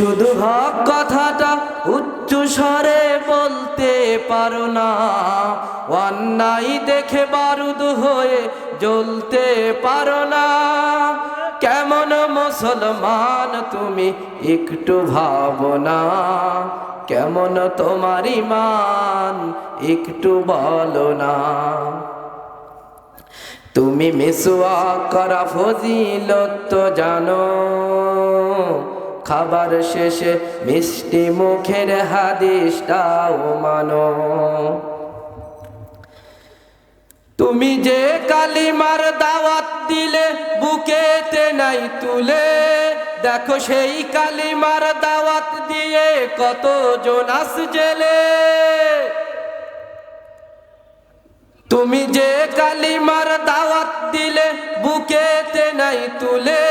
শুধু হক কথাটা উচ্চ স্বরে বলতে পারো না। অন্যায় দেখে বারুদ হয়ে জ্বলতে পারো না। কেমন মুসলমান তুমি একটু ভাবো না। কেমন তোমার ইমান একটু বলো না। তুমি মিসওয়া করা ফজিলত জানো। খাবার শেষে মিষ্টি মুখের হাদিসটাও মানো। তুমি যে কালিমার দাওয়াত দিলে, বুকেতে নাই তুলে, দেখো সেই কালিমার দাওয়াত দিয়ে কত জোনাস জেলে। তুমি যে কালিমার দাওয়াত দিলে, বুকেতে নাই তুলে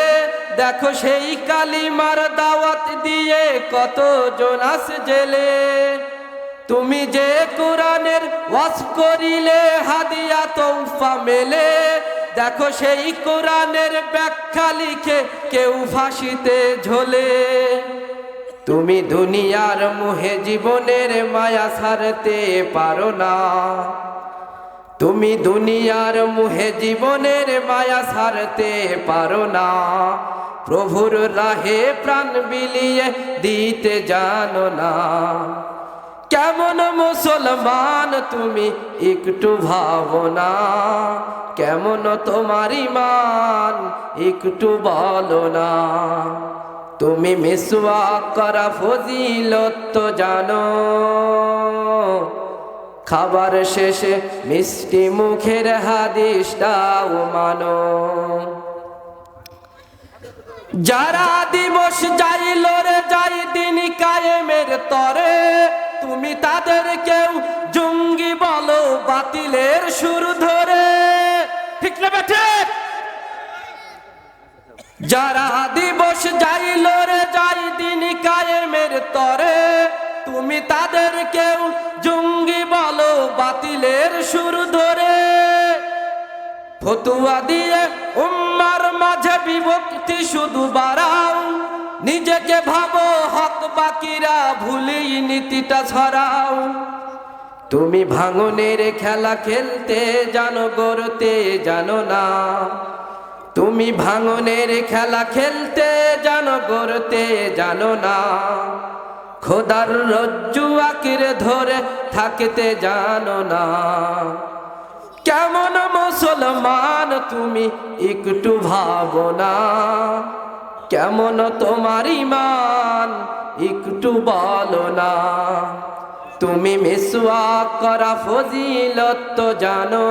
দেখো সেই কালিমার দাওয়াত দিয়ে কত জোনাস জেলে। তুমি যে কোরআনের ওয়াজ করিলে হাদিয়া তৌফা মেলে, দেখো সেই কোরআনের ব্যাখ্যা লিখে কেউ ফাঁসিতে ঝোলে। তুমি দুনিয়ার মুহে জীবনের মায়া ছাড়তে পারো না। তুমি দুনিয়ার মুহে জীবনের মায়া ছাড়তে পারো না। প্রভুর রাহে প্রাণ বিলিয়ে দিতে জানো না। কেমন মুসলমান তুমি একটু ভাবো না। কেমন তোমার ইমান একটু বলো না। তুমি মিসওয়া করা ফজিলত জানো। খাবার শেষে মিষ্টি মুখের হাদিসটাও মানো। যারা দিবস যাইল রে, যাই দিন কায়েমের তরে, তুমি তাদের কেউ জঙ্গি বলো বাতিলের সুর ধরে। ঠিক না বেঠে? যারা দিবস যাইল রে, যাই দিন কায়েমের তরে, তুমি তাদের কেউ জঙ্গি বলো বাতিলের সুর ধরে। ফতুয়া দিয়ে উম্মার মাঝে বিভক্তি শুধু বাড়াও। নিজেকে ভাবো, হক বাকিরা ভুলেই নীতিটা ছড়াও। তুমি ভাঙনের খেলা খেলতে জানো, গড়তে জানো না। তুমি ভাঙনের খেলা খেলতে জানো, গড়তে জানো না। খোদার রজ্জু আকিরে ধরে থাকতে জানো না। কেমন মুসলমান তুমি একটু ভাবো না? কেমন তোমার ইমান একটু বলো না? তুমি মিসওয়া করা ফজিলত জানো।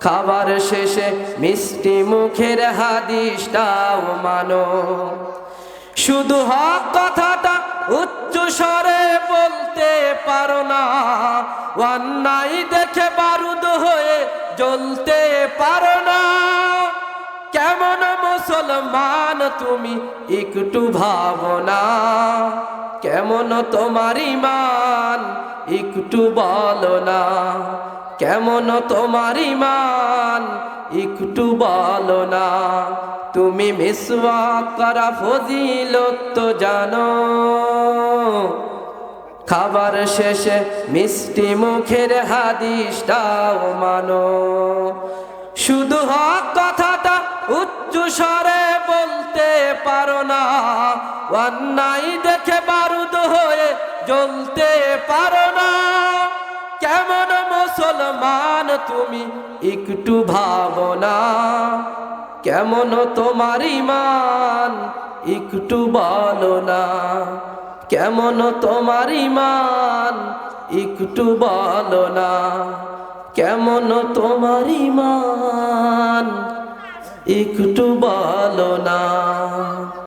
খাবার শেষে মিষ্টি মুখের হাদিসটাও মানো। শুধু হক কথাটা উচ্চ স্বরে বলতে পারো না। অন্যায় দেখে বারুদ হয়ে জ্বলতে পারো না। কেমন মুসলমান তুমি একটু ভাবো না। কেমন তোমার ইমান একটু বলো না। কেমন তোমার ইমান একটু বলো না। তুমি মিসওয়া করা ফজিলত জানো। খাবার শেষে মিষ্টি মুখের হাদিসটাও মানো। শুধু হক কথাটা উচ্চ স্বরে বলতে পারো না। অন্যায় দেখে বারুদ হয়ে জ্বলতে পারো না। কেমন মুসলমান তুমি একটু ভাবো না। কেমন তোমার ইমান একটু বলো না। কেমন তোমার ইমান একটু বলো না কেমন তোমার ইমান একটু বলো না।